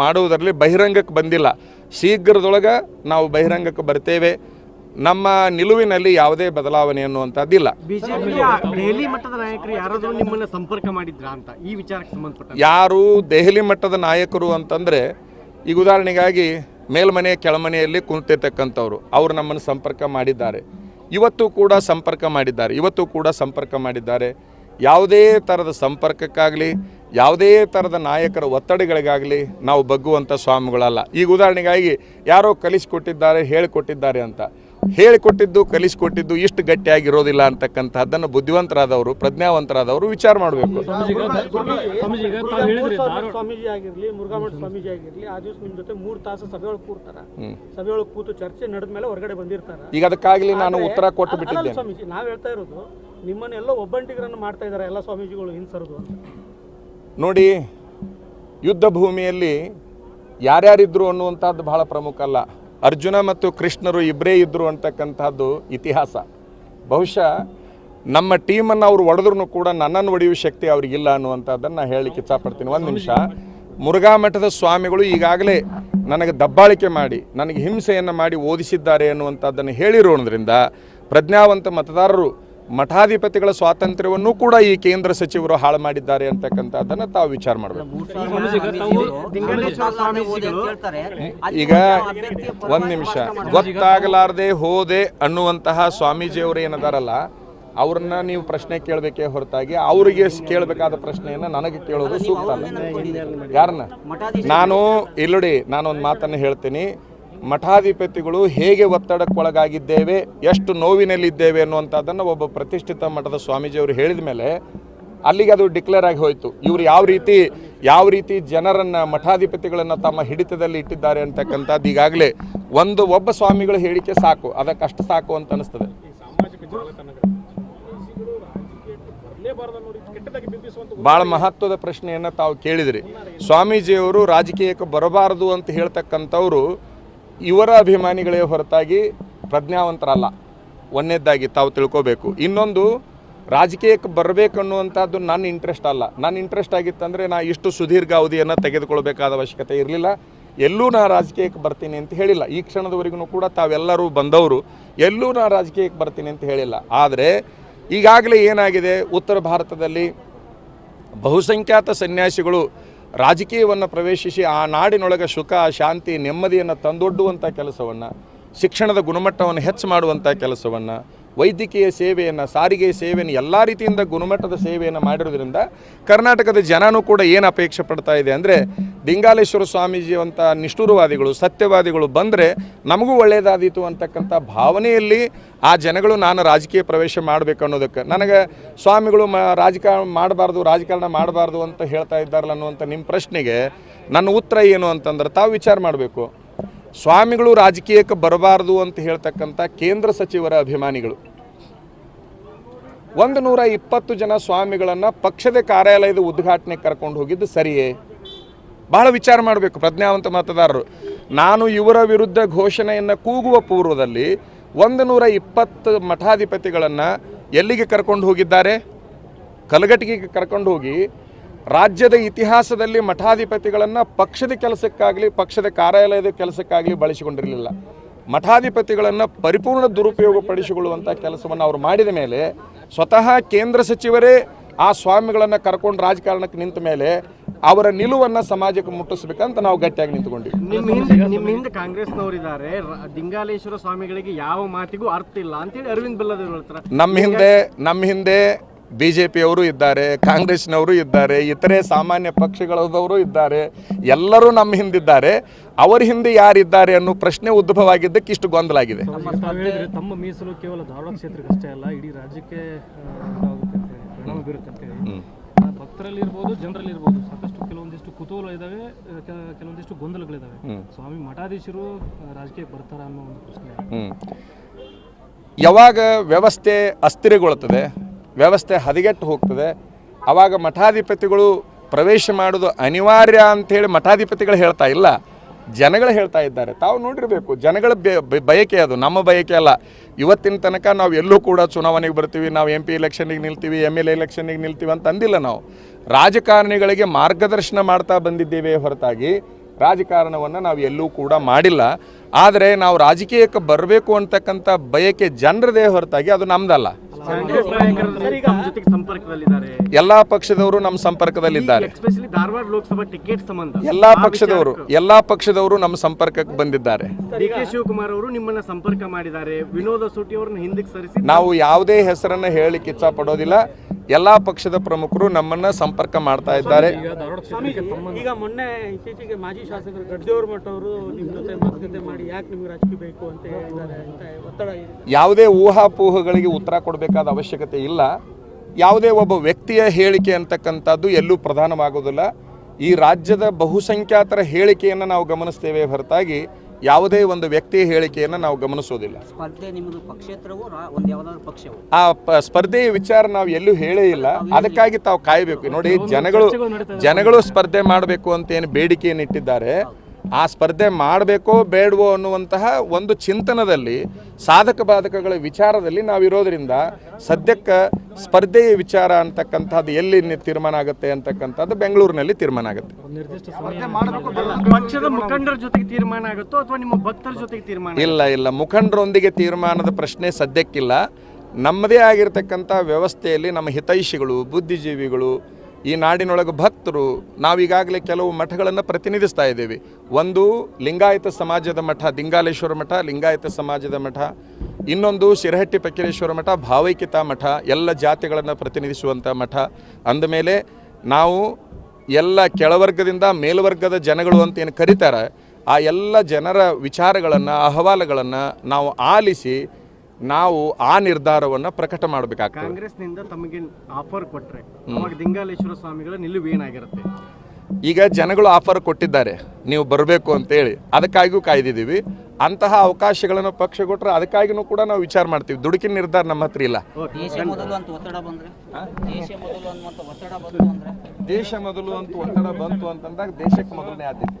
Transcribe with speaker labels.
Speaker 1: ಮಾಡುವುದರಲ್ಲಿ ಬಹಿರಂಗಕ್ಕೆ ಬಂದಿಲ್ಲ. ಶೀಘ್ರದೊಳಗೆ ನಾವು ಬಹಿರಂಗಕ್ಕೆ ಬರ್ತೇವೆ. ನಮ್ಮ ನಿಲುವಿನಲ್ಲಿ ಯಾವುದೇ ಬದಲಾವಣೆ ಅನ್ನುವಂಥದ್ದಿಲ್ಲ
Speaker 2: ದೆಹಲಿ ಮಟ್ಟದ ನಾಯಕರು ಯಾರಾದರೂ ನಿಮ್ಮನ್ನ ಸಂಪರ್ಕ ಮಾಡಿದ್ರಾ ಅಂತ ಈ ವಿಚಾರಕ್ಕೆ ಸಂಬಂಧಪಟ್ಟ
Speaker 1: ಯಾರು ದೆಹಲಿ ಮಟ್ಟದ ನಾಯಕರು ಅಂತಂದರೆ ಈಗ ಉದಾಹರಣೆಗಾಗಿ ಮೇಲ್ಮನೆ ಕೆಳಮನೆಯಲ್ಲಿ ಕುಂತಿರ್ತಕ್ಕಂಥವ್ರು. ಅವರು ನಮ್ಮನ್ನು ಸಂಪರ್ಕ ಮಾಡಿದ್ದಾರೆ. ಇವತ್ತು ಕೂಡ ಸಂಪರ್ಕ ಮಾಡಿದ್ದಾರೆ. ಇವತ್ತು ಕೂಡ ಸಂಪರ್ಕ ಮಾಡಿದ್ದಾರೆ. ಯಾವುದೇ ಥರದ ಸಂಪರ್ಕಕ್ಕಾಗಲಿ ಯಾವುದೇ ಥರದ ನಾಯಕರ ಒತ್ತಡಗಳಿಗಾಗಲಿ ನಾವು ಬಗ್ಗುವಂಥ ಸ್ವಾಮಿಗಳಲ್ಲ. ಈಗ ಉದಾಹರಣೆಗಾಗಿ ಯಾರೋ ಕಲಿಸಿಕೊಟ್ಟಿದ್ದಾರೆ ಹೇಳಿಕೊಟ್ಟಿದ್ದಾರೆ ಅಂತ. ಹೇಳಿಕೊಟ್ಟಿದ್ದು ಕಲಿಸಿಕೊಟ್ಟಿದ್ದು ಇಷ್ಟು ಗಟ್ಟಿಯಾಗಿರೋದಿಲ್ಲ ಅಂತಕ್ಕಂಥದ್ದನ್ನು ಬುದ್ಧಿವಂತರಾದವರು ಪ್ರಜ್ಞಾವಂತರಾದವರು ವಿಚಾರ ಮಾಡಬೇಕು.
Speaker 3: ಸ್ವಾಮೀಜಿ
Speaker 4: ಆಗಿರ್ಲಿ ಮುರುಘಾಮಠ ಸ್ವಾಮೀಜಿ ಆಗಿರಲಿ ಆ ದಿವಸ ನಿಮ್ಮ ಜೊತೆ ಮೂರು ತಾಸು ಸಭೆಯೊಳಗೆ ಕೂರ್ತಾರ. ಸಭೆಯೊಳಗೆ ಕೂತು ಚರ್ಚೆ ನಡೆದ ಮೇಲೆ ಹೊರಗಡೆ ಬಂದಿರ್ತಾರ.
Speaker 1: ಈಗ ಅದಕ್ಕಾಗಲಿ ನಾನು ಉತ್ತರ ಕೊಟ್ಟು ಬಿಟ್ಟಿದ್ದೇನೆ.
Speaker 4: ಸ್ವಾಮೀಜಿ ನಾವು ಹೇಳ್ತಾ ಇರೋದು ನಿಮ್ಮನ್ನೆಲ್ಲ ಒಬ್ಬಂಟಿಗರನ್ನು ಮಾಡ್ತಾ ಇದ್ದಾರೆ ಎಲ್ಲ ಸ್ವಾಮೀಜಿಗಳು ಹಿಂಸರದು ಅಂತ.
Speaker 1: ನೋಡಿ, ಯುದ್ಧ ಭೂಮಿಯಲ್ಲಿ ಯಾರ್ಯಾರಿದ್ರು ಅನ್ನುವಂಥದ್ದು ಬಹಳ ಪ್ರಮುಖ ಅಲ್ಲ. ಅರ್ಜುನ ಮತ್ತು ಕೃಷ್ಣರು ಇಬ್ಬರೇ ಇದ್ದರು ಅಂತಕ್ಕಂಥದ್ದು ಇತಿಹಾಸ. ಬಹುಶಃ ನಮ್ಮ ಟೀಮನ್ನು ಅವರು ಒಡೆದ್ರೂ ಕೂಡ ನನ್ನನ್ನು ಒಡೆಯುವ ಶಕ್ತಿ ಅವ್ರಿಗಿಲ್ಲ ಅನ್ನುವಂಥದ್ದನ್ನು ನಾನು ಹೇಳಲಿಕ್ಕೆ ಇಚ್ಛಪಡ್ತೀನಿ. ಒಂದು ನಿಮಿಷ. ಮುರುಘಾ ಮಠದ ಸ್ವಾಮಿಗಳು ಈಗಾಗಲೇ ನನಗೆ ದಬ್ಬಾಳಿಕೆ ಮಾಡಿ, ನನಗೆ ಹಿಂಸೆಯನ್ನು ಮಾಡಿ ಓದಿಸಿದ್ದಾರೆ ಅನ್ನುವಂಥದ್ದನ್ನು ಹೇಳಿರೋದ್ರಿಂದ ಪ್ರಜ್ಞಾವಂತ ಮತದಾರರು ಮಠಾಧಿಪತಿಗಳ ಸ್ವಾತಂತ್ರ್ಯವನ್ನು ಕೂಡ ಈ ಕೇಂದ್ರ ಸಚಿವರು ಹಾಳು ಮಾಡಿದ್ದಾರೆ ಅಂತಕ್ಕಂಥದ್ದನ್ನು ತಾವು ವಿಚಾರ ಮಾಡಬೇಕು. ಈಗ ಒಂದು ನಿಮಿಷ. ಗೊತ್ತಾಗಲಾರದೆ ಹೋದೆ ಅನ್ನುವಂತಹ ಸ್ವಾಮೀಜಿಯವರು ಏನದಾರಲ್ಲ, ಅವ್ರನ್ನ ನೀವು ಪ್ರಶ್ನೆ ಕೇಳಬೇಕೇ ಹೊರತಾಗಿ ಅವರಿಗೆ ಕೇಳಬೇಕಾದ ಪ್ರಶ್ನೆಯನ್ನು ನನಗೆ ಕೇಳೋದು ಸೂಕ್ತ ಯಾರನ್ನ ನಾನು ಇಲ್ಲಡಿ ನಾನೊಂದು ಮಾತನ್ನು ಹೇಳ್ತೀನಿ. ಮಠಾಧಿಪತಿಗಳು ಹೇಗೆ ಒತ್ತಡಕ್ಕೊಳಗಾಗಿದ್ದೇವೆ ಎಷ್ಟು ನೋವಿನಲ್ಲಿದ್ದೇವೆ ಅನ್ನುವಂಥದ್ದನ್ನು ಒಬ್ಬ ಪ್ರತಿಷ್ಠಿತ ಮಠದ ಸ್ವಾಮೀಜಿಯವರು ಹೇಳಿದ ಮೇಲೆ ಅಲ್ಲಿಗೆ ಅದು ಡಿಕ್ಲೇರ್ ಆಗಿ ಹೋಯಿತು. ಇವರು ಯಾವ ರೀತಿ ಯಾವ ರೀತಿ ಜನರನ್ನು ಮಠಾಧಿಪತಿಗಳನ್ನು ತಮ್ಮ ಹಿಡಿತದಲ್ಲಿ ಇಟ್ಟಿದ್ದಾರೆ ಅಂತಕ್ಕಂಥದ್ದು ಈಗಾಗಲೇ ಒಂದು ಒಬ್ಬ ಸ್ವಾಮಿಗಳ ಹೇಳಿಕೆ ಸಾಕು. ಅದಕ್ಕಷ್ಟು ಸಾಕು ಅಂತ ಅನಿಸ್ತದೆ. ಭಾಳ ಮಹತ್ವದ ಪ್ರಶ್ನೆಯನ್ನು ತಾವು ಕೇಳಿದ್ರಿ. ಸ್ವಾಮೀಜಿಯವರು ರಾಜಕೀಯಕ್ಕೆ ಬರಬಾರದು ಅಂತ ಹೇಳ್ತಕ್ಕಂಥವ್ರು ಇವರ ಅಭಿಮಾನಿಗಳೇ ಹೊರತಾಗಿ ಪ್ರಜ್ಞಾವಂತರಲ್ಲ. ಒಂದನೇದಾಗಿ ತಾವು ತಿಳ್ಕೋಬೇಕು. ಇನ್ನೊಂದು, ರಾಜಕೀಯಕ್ಕೆ ಬರಬೇಕನ್ನುವಂಥದ್ದು ನನ್ನ ಇಂಟ್ರೆಸ್ಟ್ ಅಲ್ಲ. ನನ್ನ ಇಂಟ್ರೆಸ್ಟ್ ಆಗಿತ್ತಂದರೆ ನಾ ಇಷ್ಟು ಸುದೀರ್ಘ ಅವಧಿಯನ್ನು ತೆಗೆದುಕೊಳ್ಬೇಕಾದ ಅವಶ್ಯಕತೆ ಇರಲಿಲ್ಲ. ಎಲ್ಲೂ ನಾ ರಾಜಕೀಯಕ್ಕೆ ಬರ್ತೀನಿ ಅಂತ ಹೇಳಿಲ್ಲ. ಈ ಕ್ಷಣದವರೆಗೂ ಕೂಡ ತಾವೆಲ್ಲರೂ ಬಂದವರು, ಎಲ್ಲೂ ನಾ ರಾಜಕೀಯಕ್ಕೆ ಬರ್ತೀನಿ ಅಂತ ಹೇಳಿಲ್ಲ. ಆದರೆ, ಈಗಾಗಲೇ ಏನಾಗಿದೆ? ಉತ್ತರ ಭಾರತದಲ್ಲಿ ಬಹುಸಂಖ್ಯಾತ ಸನ್ಯಾಸಿಗಳು ರಾಜಕೀಯವನ್ನು ಪ್ರವೇಶಿಸಿ ಆ ನಾಡಿನೊಳಗೆ ಸುಖ, ಶಾಂತಿ, ನೆಮ್ಮದಿಯನ್ನು ತಂದೊಡ್ಡುವಂಥ ಕೆಲಸವನ್ನು, ಶಿಕ್ಷಣದ ಗುಣಮಟ್ಟವನ್ನು ಹೆಚ್ಚು ಮಾಡುವಂಥ ಕೆಲಸವನ್ನು, ವೈದ್ಯಕೀಯ ಸೇವೆಯನ್ನು, ಸಾರಿಗೆ ಸೇವೆಯನ್ನು, ಎಲ್ಲ ರೀತಿಯಿಂದ ಗುಣಮಟ್ಟದ ಸೇವೆಯನ್ನು ಮಾಡಿರೋದ್ರಿಂದ ಕರ್ನಾಟಕದ ಜನನೂ ಕೂಡ ಏನು ಅಪೇಕ್ಷೆ ಪಡ್ತಾ ಇದೆ ಅಂದರೆ ದಿಂಗಾಲೇಶ್ವರ ಸ್ವಾಮೀಜಿಯಂಥ ನಿಷ್ಠುರವಾದಿಗಳು, ಸತ್ಯವಾದಿಗಳು ಬಂದರೆ ನಮಗೂ ಒಳ್ಳೆಯದಾದೀತು ಅಂತಕ್ಕಂಥ ಭಾವನೆಯಲ್ಲಿ ಆ ಜನಗಳು ನಾನು ರಾಜಕೀಯ ಪ್ರವೇಶ ಮಾಡಬೇಕು ಅನ್ನೋದಕ್ಕೆ. ನನಗೆ ಸ್ವಾಮಿಗಳು ಮ ರಾಜಕಾರಣ ಮಾಡಬಾರ್ದು ರಾಜಕಾರಣ ಮಾಡಬಾರ್ದು ಅಂತ ಹೇಳ್ತಾ ಇದ್ದಾರಲ್ಲ ಅನ್ನುವಂಥ ನಿಮ್ಮ ಪ್ರಶ್ನೆಗೆ ನನ್ನ ಉತ್ತರ ಏನು ಅಂತಂದ್ರೆ ತಾವು ವಿಚಾರ ಮಾಡಬೇಕು. ಸ್ವಾಮಿಗಳು ರಾಜಕೀಯಕ್ಕೆ ಬರಬಾರ್ದು ಅಂತ ಹೇಳ್ತಕ್ಕಂಥ ಕೇಂದ್ರ ಸಚಿವರ ಅಭಿಮಾನಿಗಳು. ಒಂದು ನೂರ ಇಪ್ಪತ್ತು ಜನ ಸ್ವಾಮಿಗಳನ್ನು ಪಕ್ಷದ ಕಾರ್ಯಾಲಯದ ಉದ್ಘಾಟನೆ ಕರ್ಕೊಂಡು ಹೋಗಿದ್ದು ಸರಿಯೇ? ಬಹಳ ವಿಚಾರ ಮಾಡಬೇಕು ಪ್ರಜ್ಞಾವಂತ ಮತದಾರರು. ನಾನು ಇವರ ವಿರುದ್ಧ ಘೋಷಣೆಯನ್ನು ಕೂಗುವ ಪೂರ್ವದಲ್ಲಿ ಒಂದು ನೂರ ಇಪ್ಪತ್ತು ಮಠಾಧಿಪತಿಗಳನ್ನು ಎಲ್ಲಿಗೆ ಕರ್ಕೊಂಡು ಹೋಗಿದ್ದಾರೆ? ಕಲಗಟ್ಟಿಗೆ ಕರ್ಕೊಂಡು ಹೋಗಿ ರಾಜ್ಯದ ಇತಿಹಾಸದಲ್ಲಿ ಮಠಾಧಿಪತಿಗಳನ್ನು ಪಕ್ಷದ ಕೆಲಸಕ್ಕಾಗಲಿ, ಪಕ್ಷದ ಕಾರ್ಯಾಲಯದ ಕೆಲಸಕ್ಕಾಗಲಿ ಬಳಸಿಕೊಂಡಿರಲಿಲ್ಲ. ಮಠಾಧಿಪತಿಗಳನ್ನು ಪರಿಪೂರ್ಣ ದುರುಪಯೋಗಪಡಿಸಿಕೊಳ್ಳುವಂಥ ಕೆಲಸವನ್ನು ಅವರು ಮಾಡಿದ ಮೇಲೆ ಸ್ವತಃ ಕೇಂದ್ರ ಸಚಿವರೇ ಆ ಸ್ವಾಮಿಗಳನ್ನು ಕರ್ಕೊಂಡು ರಾಜಕಾರಣಕ್ಕೆ ನಿಂತ ಮೇಲೆ ಅವರ ನಿಲುವನ್ನ ಸಮಾಜಕ್ಕೆ ಮುಟ್ಟಿಸ್ಬೇಕಂತ ನಾವು ಗಟ್ಟಿಯಾಗಿ ನಿಂತ್ಕೊಂಡಿವಿ.
Speaker 2: ನಿಮ್ಮ ಹಿಂದೆ ಕಾಂಗ್ರೆಸ್ನವರಿದ್ದಾರೆ. ದಿಂಗಾಲೇಶ್ವರ ಸ್ವಾಮಿಗಳಿಗೆ ಯಾವ ಮಾತಿಗೂ ಅರ್ಥ ಇಲ್ಲ ಅಂತೇಳಿ ಅರವಿಂದ್ ಬೆಲ್ಲದೇವ್ರು ಹೇಳ್ತಾರೆ
Speaker 1: ನಮ್ಮ ಹಿಂದೆ ನಮ್ಮ ಹಿಂದೆ ಬಿ ಜೆ ಪಿಯವರು ಇದ್ದಾರೆ ಕಾಂಗ್ರೆಸ್ನವರು ಇದ್ದಾರೆ ಇತರೆ ಸಾಮಾನ್ಯ ಪಕ್ಷಗಳದವರು ಇದ್ದಾರೆ ಎಲ್ಲರೂ ನಮ್ಮ ಹಿಂದಿದ್ದಾರೆ. ಅವರ ಹಿಂದೆ ಯಾರಿದ್ದಾರೆ ಅನ್ನೋ ಪ್ರಶ್ನೆ ಉದ್ಭವವಾಗಿದ್ದಕ್ಕೆ ಇಷ್ಟು ಗೊಂದಲ ಆಗಿದೆ
Speaker 3: ತಮ್ಮ ಮೀಸಲು ಕೇವಲ ಧಾರವಾಡ ಕ್ಷೇತ್ರಕ್ಕೆ ಅಷ್ಟೇ ಅಲ್ಲ ಇಡೀ ರಾಜ್ಯಕ್ಕೆ ಭಕ್ತರಲ್ಲಿರ್ಬೋದು ಜನರಲ್ಲಿರ್ಬೋದು. ಸಾಕಷ್ಟು ಕೆಲವೊಂದಿಷ್ಟು ಕುತೂಹಲ ಇದ್ದಾವೆ ಕೆಲವೊಂದಿಷ್ಟು
Speaker 1: ಗೊಂದಲಗಳಿದ್ದಾವೆ.
Speaker 3: ಸ್ವಾಮಿ ಮಠಾಧೀಶರು ರಾಜಕೀಯಕ್ಕೆ ಬರ್ತಾರ ಅನ್ನೋ ಒಂದು ಪ್ರಶ್ನೆ.
Speaker 1: ಯಾವಾಗ ವ್ಯವಸ್ಥೆ ಅಸ್ಥಿರಗೊಳ್ತದೆ ವ್ಯವಸ್ಥೆ ಹದಗೆಟ್ಟು ಹೋಗ್ತದೆ ಆವಾಗ ಮಠಾಧಿಪತಿಗಳು ಪ್ರವೇಶ ಮಾಡೋದು ಅನಿವಾರ್ಯ ಅಂಥೇಳಿ ಮಠಾಧಿಪತಿಗಳು ಹೇಳ್ತಾ ಇಲ್ಲ. ಜನಗಳು ಹೇಳ್ತಾ ಇದ್ದಾರೆ. ತಾವು ನೋಡಿರಬೇಕು, ಜನಗಳ ಬಯಕೆ ಅದು. ನಮ್ಮ ಬಯಕೆ ಅಲ್ಲ. ಇವತ್ತಿನ ತನಕ ನಾವು ಎಲ್ಲೂ ಕೂಡ ಚುನಾವಣೆಗೆ ಬರ್ತೀವಿ, ನಾವು ಎಂ ಪಿ ಎಲೆಕ್ಷನಿಗೆ ನಿಲ್ತೀವಿ ಎಂ ಎಲ್ ಎಲೆಕ್ಷನಿಗೆ ನಿಲ್ತೀವಿ ಅಂತ ಅಂದಿಲ್ಲ ನಾವು. ರಾಜಕಾರಣಿಗಳಿಗೆ ಮಾರ್ಗದರ್ಶನ ಮಾಡ್ತಾ ಬಂದಿದ್ದೇವೆ ಹೊರತಾಗಿ ರಾಜಕಾರಣವನ್ನು ನಾವು ಎಲ್ಲೂ ಕೂಡ ಮಾಡಿಲ್ಲ. ಆದರೆ ನಾವು ರಾಜಕೀಯಕ್ಕೆ ಬರಬೇಕು ಅಂತಕ್ಕಂಥ ಬಯಕೆ ಜನರದೇ ಹೊರತಾಗಿ ಅದು ನಮ್ದಲ್ಲ. ಎಲ್ಲ ಪಕ್ಷದವರು ನಮ್ಮ ಸಂಪರ್ಕದಲ್ಲಿದ್ದಾರೆ.
Speaker 2: ಲೋಕಸಭಾ ಟಿಕೆಟ್ ಸಂಬಂಧ.
Speaker 1: ಎಲ್ಲಾ ಪಕ್ಷದವರು ಎಲ್ಲಾ ಪಕ್ಷದವರು ನಮ್ಮ ಸಂಪರ್ಕಕ್ಕೆ ಬಂದಿದ್ದಾರೆ.
Speaker 2: ಡಿ ಕೆ ಶಿವಕುಮಾರ್ ಅವರು ನಿಮ್ಮನ್ನ ಸಂಪರ್ಕ ಮಾಡಿದ್ದಾರೆ. ವಿನೋದ ಸೂಟಿ ಅವರನ್ನ ಹಿಂದಕ್ಕೆ ಸರಿಸಿ.
Speaker 1: ನಾವು ಯಾವುದೇ ಹೆಸರನ್ನ ಹೇಳಿಕ್ಕೆ ಇಚ್ಛ ಪಡೋದಿಲ್ಲ ಎಲ್ಲಾ ಪಕ್ಷದ ಪ್ರಮುಖರು ನಮ್ಮನ್ನ ಸಂಪರ್ಕ ಮಾಡ್ತಾ ಇದ್ದಾರೆ.
Speaker 3: ಈಗ ಧಾರವಾಡ ಕ್ಷೇತ್ರಕ್ಕೆ
Speaker 4: ಈಗ ಮೊನ್ನೆ ಇತ್ತೀಚೆಗೆ ಮಾಜಿ ಶಾಸಕರು ಗಡ್ದೇವ್ರ ಮಠ ಅವರು ನಿಮ್ಮ ಜೊತೆ ಮಾತುಕತೆ ಮಾಡಿ ಯಾಕೆ ನಿಮ್ಗೆ ರಾಜಕೀಯ ಬೇಕು ಅಂತ ಹೇಳಿದ್ದಾರೆ ಅಂತ ಒತ್ತಡ
Speaker 1: ಯಾವುದೇ ಊಹಾಪೋಹಗಳಿಗೆ ಉತ್ತರ ಕೊಡಬೇಕಾದ ಅವಶ್ಯಕತೆ ಇಲ್ಲ. ಯಾವುದೇ ಒಬ್ಬ ವ್ಯಕ್ತಿಯ ಹೇಳಿಕೆ ಅಂತಕ್ಕಂಥದ್ದು ಎಲ್ಲೂ ಪ್ರಧಾನವಾಗುವುದಿಲ್ಲ. ಈ ರಾಜ್ಯದ ಬಹುಸಂಖ್ಯಾತರ ಹೇಳಿಕೆಯನ್ನು ನಾವು ಗಮನಿಸ್ತೇವೆ ಹೊರತಾಗಿ ಯಾವುದೇ ಒಂದು ವ್ಯಕ್ತಿಯ ಹೇಳಿಕೆಯನ್ನು ನಾವು ಗಮನಿಸೋದಿಲ್ಲ. ಆ ಪ ಸ್ಪರ್ಧೆಯ ವಿಚಾರ ನಾವು ಎಲ್ಲೂ ಹೇಳೇ ಇಲ್ಲ. ಅದಕ್ಕಾಗಿ ತಾವು ಕಾಯಬೇಕು. ನೋಡಿ ಜನಗಳು ಜನಗಳು ಸ್ಪರ್ಧೆ ಮಾಡಬೇಕು ಅಂತ ಏನು ಬೇಡಿಕೆಯನ್ನು ಇಟ್ಟಿದ್ದಾರೆ ಆ ಸ್ಪರ್ಧೆ ಮಾಡಬೇಕೋ ಬೇಡವೋ ಅನ್ನುವಂತಹ ಒಂದು ಚಿಂತನದಲ್ಲಿ ಸಾಧಕ ಬಾಧಕಗಳ ವಿಚಾರದಲ್ಲಿ ನಾವಿರೋದ್ರಿಂದ ಸದ್ಯಕ್ಕೆ ಸ್ಪರ್ಧೆಯ ವಿಚಾರ ಅಂತಕ್ಕಂಥದ್ದು ಎಲ್ಲಿ ತೀರ್ಮಾನ ಆಗುತ್ತೆ ಅಂತಕ್ಕಂಥದ್ದು ಬೆಂಗಳೂರಿನಲ್ಲಿ ತೀರ್ಮಾನ ಆಗುತ್ತೆ.
Speaker 2: ಪಕ್ಷದ ಮುಖಂಡರ ಜೊತೆಗೆ ತೀರ್ಮಾನ ಆಗುತ್ತೋ ಅಥವಾ ನಿಮ್ಮ ಭಕ್ತರ ಜೊತೆಗೆ ತೀರ್ಮಾನ
Speaker 1: ಇಲ್ಲ ಇಲ್ಲ. ಮುಖಂಡರೊಂದಿಗೆ ತೀರ್ಮಾನದ ಪ್ರಶ್ನೆ ಸದ್ಯಕ್ಕಿಲ್ಲ. ನಮ್ಮದೇ ಆಗಿರ್ತಕ್ಕಂಥ ವ್ಯವಸ್ಥೆಯಲ್ಲಿ ನಮ್ಮ ಹಿತೈಷಿಗಳು ಬುದ್ಧಿಜೀವಿಗಳು ಈ ನಾಡಿನೊಳಗೆ ಭಕ್ತರು ನಾವೀಗಾಗಲೇ ಕೆಲವು ಮಠಗಳನ್ನು ಪ್ರತಿನಿಧಿಸ್ತಾ ಇದ್ದೀವಿ. ಒಂದು ಲಿಂಗಾಯತ ಸಮಾಜದ ಮಠ ದಿಂಗಾಲೇಶ್ವರ ಮಠ, ಲಿಂಗಾಯತ ಸಮಾಜದ ಮಠ, ಇನ್ನೊಂದು ಶಿರಹಟ್ಟಿ ಪಕ್ಕಿರೇಶ್ವರ ಮಠ, ಭಾವೈಕ್ಯತಾ ಮಠ, ಎಲ್ಲ ಜಾತಿಗಳನ್ನು ಪ್ರತಿನಿಧಿಸುವಂಥ ಮಠ. ಅಂದಮೇಲೆ ನಾವು ಎಲ್ಲ ಕೆಳವರ್ಗದಿಂದ ಮೇಲ್ವರ್ಗದ ಜನಗಳು ಅಂತ ಏನು ಕರೀತಾರೆ, ಆ ಎಲ್ಲ ಜನರ ವಿಚಾರಗಳನ್ನು, ಅಹವಾಲುಗಳನ್ನು ನಾವು ಆಲಿಸಿ ನಾವು ಆ ನಿರ್ಧಾರವನ್ನ ಪ್ರಕಟ ಮಾಡಬೇಕಾಗ್ತದೆ.
Speaker 2: ಕಾಂಗ್ರೆಸ್ನಿಂದ ತಮಗೆ ಆಫರ್ ಕೊಟ್ಟರೆ ಅವಾಗ ದಿಂಗಾಲೇಶ್ವರ ಸ್ವಾಮಿಗಳ ನಿಲುವು ಏನಾಗಿರುತ್ತೆ?
Speaker 1: ಈಗ ಜನಗಳು ಆಫರ್ ಕೊಟ್ಟಿದ್ದಾರೆ. ನೀವು ಬರಬೇಕು ಅಂತೇಳಿ. ಅದಕ್ಕಾಗಿಯೂ ಕಾಯ್ದಿದ್ದೀವಿ. ಅಂತಹ ಅವಕಾಶಗಳನ್ನು ಪಕ್ಷ ಕೊಟ್ಟರೆ ಅದಕ್ಕಾಗಿನೂ ಕೂಡ ನಾವು ವಿಚಾರ ಮಾಡ್ತೀವಿ. ದುಡುಕಿನ ನಿರ್ಧಾರ ನಮ್ಮ ಹತ್ರ ಇಲ್ಲ.
Speaker 5: ದೇಶ ಮೊದಲು ಅಂತ ಒತ್ತಡ ಬಂದ್ರೆ? ದೇಶ ಮೊದಲು ಅನ್ನುವಂಥ ಒತ್ತಡ ಬಂತು ಅಂದ್ರೆ?
Speaker 1: ದೇಶ ಮೊದಲು ಅಂತ ಒತ್ತಡ ಬಂತು ಅಂತಂದಾಗ ದೇಶಕ್ಕೆ ಮೊದಲನೇ ಆದ್ಯತೆ.